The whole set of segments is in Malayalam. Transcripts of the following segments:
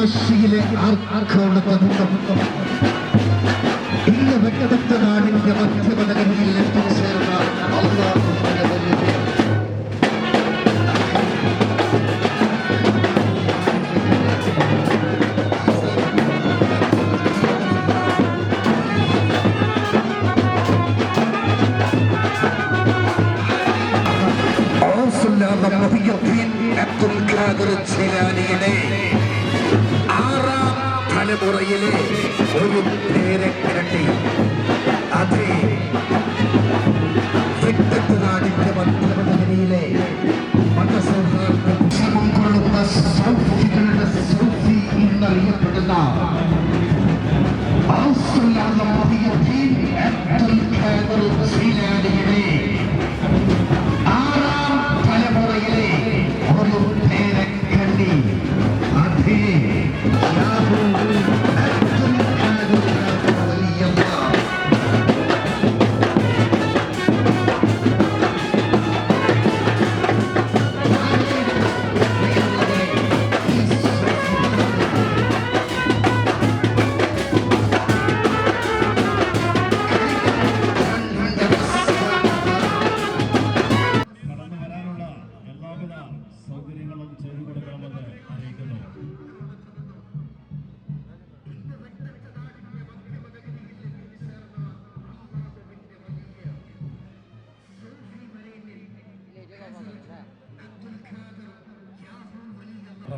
മദിനാശിയിലെ ആർക്കോണത്തമുഖം ഇന്ന് വെട്ടതത്ത നാടിന്റെ മധ്യമതകങ്ങളിൽ എത്തിച്ചേർന്ന അള്ളാഹുവിന്റെ വലിയ ഔസുല്ലാദ ആറാം തലമുറയിലെ ഒരു പേരക്കിരട്ടി അതെ വെട്ടത്ത് നാടിന്റെ മധ്യമതകരയിലെ മതസൗഹാർദ്ദം ക്ഷമം കൊള്ളുന്ന സൗഫികളുടെ സൗഫി എന്നറിയപ്പെടുന്ന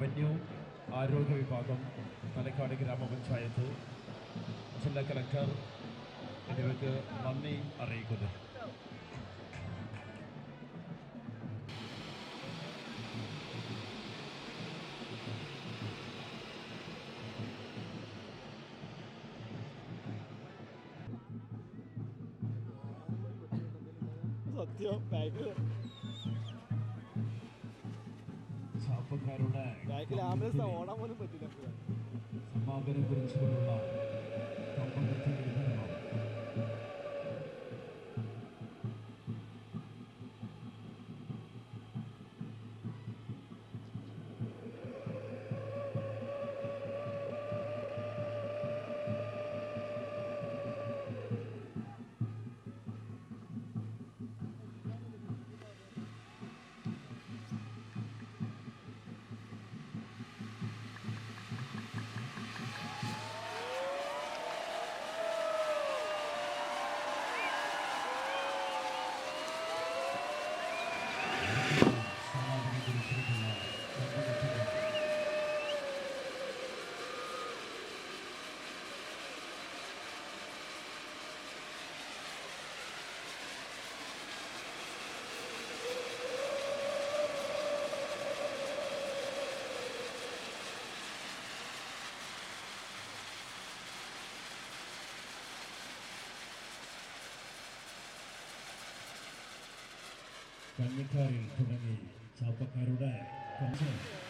റവന്യൂ ആരോഗ്യ വിഭാഗം തലക്കാട് ഗ്രാമപഞ്ചായത്ത് ജില്ലാ കലക്ടർ എന്നിവർക്ക് നന്ദി അറിയിക്കുന്നു. ചാപ്പക്കാരുടെ സമാപനം പോലും പറ്റില്ല. 장미카를 통하니 자빠카로라 감사합니다.